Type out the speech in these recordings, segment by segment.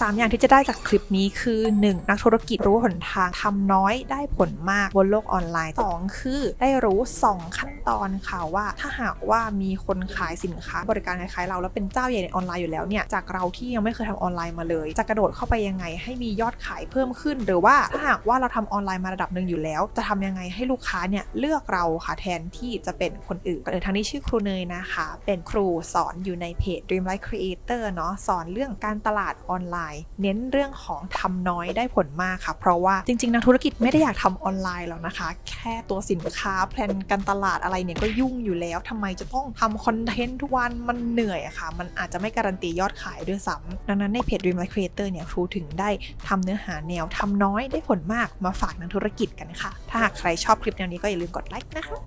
3 อย่างที่จะได้จากคลิปนี้คือ 1. นักธุรกิจรู้หนทางทำน้อยได้ผลมากบนโลกออนไลน์ 2. คือ ได้รู้ 2 ขั้นตอนค่ะว่าถ้าหากว่ามีคนขายสินค้าบริการคล้ายๆเราแล้วเป็นเจ้าใหญ่ในออนไลน์อยู่แล้วเนี่ยจากเราที่ยังไม่เคยทำออนไลน์มาเลย จะกระโดดเข้าไปยังไงให้มียอดขายเพิ่มขึ้น หรือว่าถ้าหากว่าเราทำออนไลน์มาระดับหนึ่งอยู่แล้ว จะทำยังไงให้ลูกค้าเนี่ยเลือกเราค่ะแทนที่จะเป็นคนอื่นเออทางนี้ชื่อครูเนยนะคะ เป็นครูสอนอยู่ในเพจ Dreamlight Creator เนาะสอนเรื่องการตลาดออนไลน์ เน้นเรื่องของทำน้อยได้ผลมากค่ะ เพราะว่าจริงๆนักธุรกิจไม่ได้อยากทำออนไลน์หรอกนะคะ แค่ตัวสินค้าแพลนการตลาดอะไรเนี่ยก็ยุ่งอยู่แล้วทำไมจะต้องทำคอนเทนต์ทุกวันมันเหนื่อยอะค่ะ มันอาจจะไม่การันตียอดขายด้วยซ้ำดังนั้นในเพจ Dreamlight Creator เนี่ยครูถึงได้ทำเนื้อหาแนวทำน้อยได้ผลมากมาฝากนักธุรกิจกันค่ะ ถ้าหากใครชอบคลิปแนวนี้ก็อย่าลืมกดไลค์นะคะ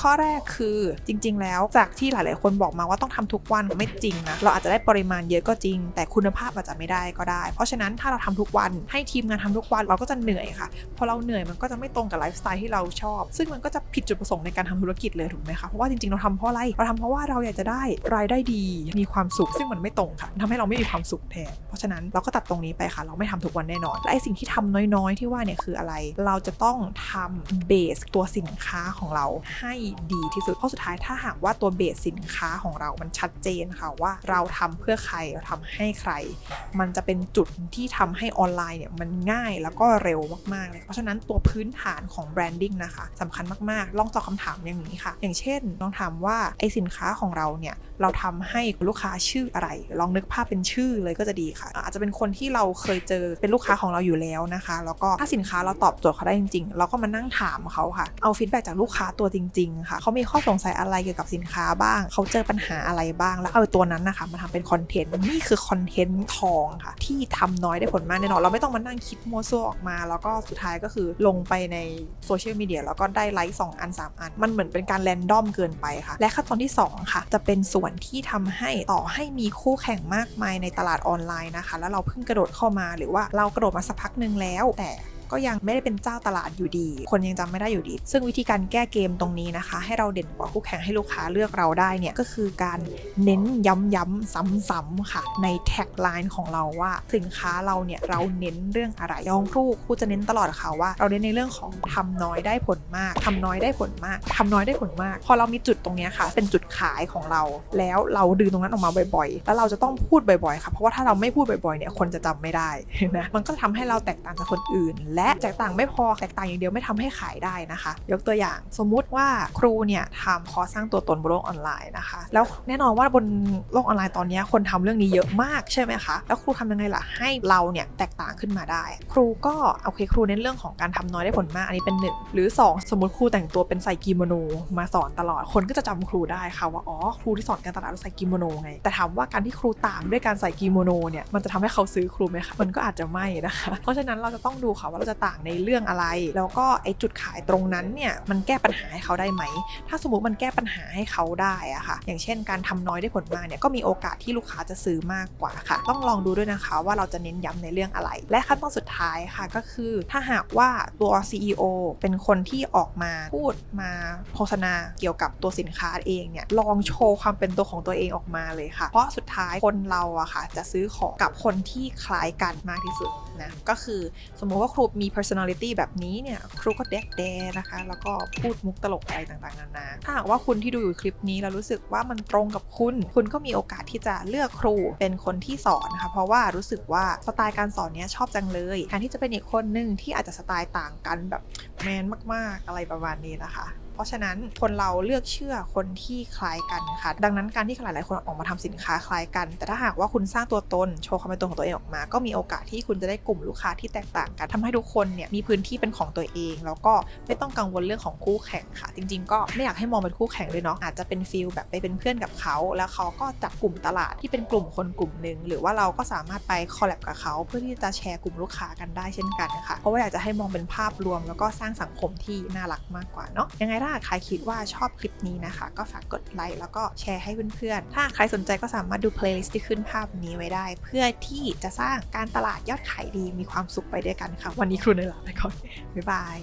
ข้อแรกคือจริง ๆ แล้วจากที่หลาย ๆ คนบอกมาว่าต้องทำทุกวันไม่จริงนะเราอาจจะได้ปริมาณเยอะก็จริง แต่คุณภาพอาจจะไม่ได้ก็ได้ เพราะฉะนั้นถ้าเราทำทุกวันให้ทีมงานทำทุกวันเราก็จะเหนื่อยค่ะพอเราเหนื่อยมันก็จะไม่ตรงกับไลฟ์สไตล์ที่เราชอบ ซึ่งมันก็จะผิดจุดประสงค์ในการทำธุรกิจเลยถูกไหมคะเพราะว่าจริง ๆ เราทำเพราะอะไรเราทำเพราะว่าเราอยากจะได้รายได้ดีมีความสุข ซึ่งมันไม่ตรงค่ะมันทำให้เราไม่มีความสุขแทนเพราะฉะนั้นเราก็ตัดตรงนี้ไปค่ะ เราไม่ทำทุกวันแน่นอนและไอสิ่งที่ทำน้อยๆ ที่ว่าเนี่ยคืออะไร เราจะต้องทำเบสตัวสินค้าของเราให้ดีที่สุด เพราะสุดท้ายถ้าหากว่าตัวเบสสินค้าของเรามันชัดเจนค่ะว่าเราทำเพื่อใครเราทำให้ใคร มันจะเป็นจุดที่ทำให้ออนไลน์เนี่ยมันง่ายแล้วก็เร็วมากๆเลยเพราะฉะนั้นตัวพื้นฐานของแบรนดิ้งนะคะสำคัญมากๆ ลองตอบคำถามอย่างนี้ค่ะ อย่างเช่นลองถามว่าไอสินค้าของเราเนี่ยเราทำให้ลูกค้าชื่ออะไร ลองนึกภาพเป็นชื่อเลยก็จะดีค่ะ อาจจะเป็นคนที่เราเคยเจอเป็นลูกค้าของเราอยู่แล้วนะคะ แล้วก็ถ้าสินค้าเราตอบโจทย์เขาได้จริง ๆ เราก็มานั่งถามเขาค่ะ เอาฟีดแบ็จากลูกค้าตัวจริง ๆค่ะเขามีข้อสงสัยอะไรเกี่ยวกับสินค้าบ้าง เขาเจอปัญหาอะไรบ้าง แล้วเอาตัวนั้นนะคะมาทำเป็นคอนเทนต์นี่คือคอนเทนต์ทองค่ะ ที่ทำน้อยได้ผลมากแน่นอนเราไม่ต้องมานั่งคิดมัวซั่วออกมา แล้วก็สุดท้ายก็คือลงไปในโซเชียลมีเดียแล้วก็ได้ไลค์2อัน 3 อัน มันเหมือนเป็นการแรนดอมเกินไปค่ะ และขั้นตอนที่ 2 ค่ะ จะเป็นส่วนที่ทำให้ต่อให้มีคู่แข่งมากมายในตลาดออนไลน์นะคะ แล้วเราเพิ่งกระโดดเข้ามาหรือว่าเรากระโดดมาสักพักหนึ่งแล้วแต่ ก็ยังไม่ได้เป็นเจ้าตลาดอยู่ดี คนยังจำไม่ได้อยู่ดี ซึ่งวิธีการแก้เกมตรงนี้นะคะ ให้เราเด่นกว่าคู่แข่งให้ลูกค้าเลือกเราได้เนี่ยก็คือการเน้นย้ำๆซ้ำๆค่ะ ในแท็กไลน์ของเราว่าสินค้าเราเนี่ยเราเน้นเรื่องอะไรยองครูครูจะเน้นตลอดค่ะว่า เราเน้นในเรื่องของทำน้อยได้ผลมากทำน้อยได้ผลมากทำน้อยได้ผลมาก พอเรามีจุดตรงนี้ค่ะ เป็นจุดขายของเรา แล้วเราดึงตรงนั้นออกมาบ่อยๆ แล้วเราจะต้องพูดบ่อยๆค่ะเพราะว่าถ้าเราไม่พูดบ่อยๆเนี่ยคนจะจำไม่ได้นะมันก็ทำให้เราแตกต่างจากคนอื่นและแตกต่างไม่พอแตกต่างอย่างเดียวไม่ทำให้ขายได้นะคะ ยกตัวอย่างสมมุติว่าครูเนี่ยทำคอร์สสร้างตัวตนบนโลกออนไลน์นะคะ แล้วแน่นอนว่าบนโลกออนไลน์ตอนนี้คนทำเรื่องนี้เยอะมากใช่ไหมคะแล้วครูทำยังไงล่ะให้เราเนี่ยแตกต่างขึ้นมาได้ ครูก็โอเคครูเน้นเรื่องของการทำน้อยได้ผลมากอันนี้เป็นหนึ่งหรือ 2 สมมติครูแต่งตัวเป็นใส่กิโมโนมาสอนตลอดคนก็จะจำครูได้ค่ะว่าอ๋อครูที่สอนการตลาดใส่กิโมโนไง แต่ถามว่าการที่ครูต่างด้วยการใส่กิโมโนเนี่ยมันจะทำให้เขาซื้อครูไหมคะมันก็อาจจะไม่นะคะ เพราะฉะนั้นเราจะต้องดูค่ะว่าเราจะจะต่างในเรื่องอะไร แล้วก็ไอจุดขายตรงนั้นเนี่ยมันแก้ปัญหาให้เขาได้ไหม ถ้าสมมติมันแก้ปัญหาให้เขาได้อะค่ะ อย่างเช่น การทำน้อยได้ผลมากเนี่ยก็มีโอกาสที่ลูกค้าจะซื้อมากกว่าค่ะ ต้องลองดูด้วยนะคะว่าเราจะเน้นย้ำในเรื่องอะไร และขั้นตอนสุดท้ายค่ะก็คือถ้าหากว่าตัว CEO เป็นคนที่ออกมาพูดมาโฆษณาเกี่ยวกับตัวสินค้าเองเนี่ยลองโชว์ความเป็นตัวของตัวเองออกมาเลยค่ะ เพราะสุดท้ายคนเราอะค่ะ จะซื้อของกับคนที่คล้ายกันมากที่สุดนะก็คือสมมติว่าครูมี personality แบบนี้เนี่ยครูก็แดกแดนะคะ แล้วก็พูดมุกตลกอะไรต่างๆนานาถ้าหากว่าคุณที่ดูอยู่คลิปนี้แล้วรู้สึกว่ามันตรงกับคุณ คุณก็มีโอกาสที่จะเลือกครูเป็นคนที่สอนนะคะเพราะว่ารู้สึกว่าสไตล์การสอนเนี้ยชอบจังเลยแทนที่จะเป็นอีกคนหนึ่งที่อาจจะสไตล์ต่างกันแบบแมนมากๆอะไรประมาณนี้นะคะเพราะฉะนั้นคนเราเลือกเชื่อคนที่คล้ายกันค่ะ ดังนั้นการที่หลายๆคนออกมาทำสินค้าคล้ายกัน แต่ถ้าหากว่าคุณสร้างตัวตนโชว์ความเป็นตัวของตัวเองออกมา ก็มีโอกาสที่คุณจะได้กลุ่มลูกค้าที่แตกต่างกันทำให้ทุกคนเนี่ยมีพื้นที่เป็นของตัวเอง แล้วก็ไม่ต้องกังวลเรื่องของคู่แข่งค่ะ จริง ๆ ก็ไม่อยากให้มองเป็นคู่แข่งเลยเนาะอาจจะเป็นฟิลแบบไปเป็นเพื่อนกับเขาแล้วเขาก็จับกลุ่มตลาดที่เป็นกลุ่มคนกลุ่มหนึ่งหรือว่าเราก็สามารถไปคอลแลบกับเขาเพื่อที่จะแชร์กลุ่มลูกค้ากันได้เช่นกันนะคะเพราะว่าอยากจะให้มองเป็นภาพรวม แล้วก็สร้างสังคมที่น่ารักมากกว่าเนาะยังไงถ้าใครคิดว่าชอบคลิปนี้นะคะ ก็ฝากกดไลค์แล้วก็แชร์ให้เพื่อนๆ ถ้าใครสนใจก็สามารถดูเพลย์ลิสต์ที่ขึ้นภาพนี้ไว้ได้ เพื่อที่จะสร้างการตลาดยอดขายดีมีความสุขไปด้วยกันค่ะ วันนี้ครูเนยลาไปก่อน บ๊ายบาย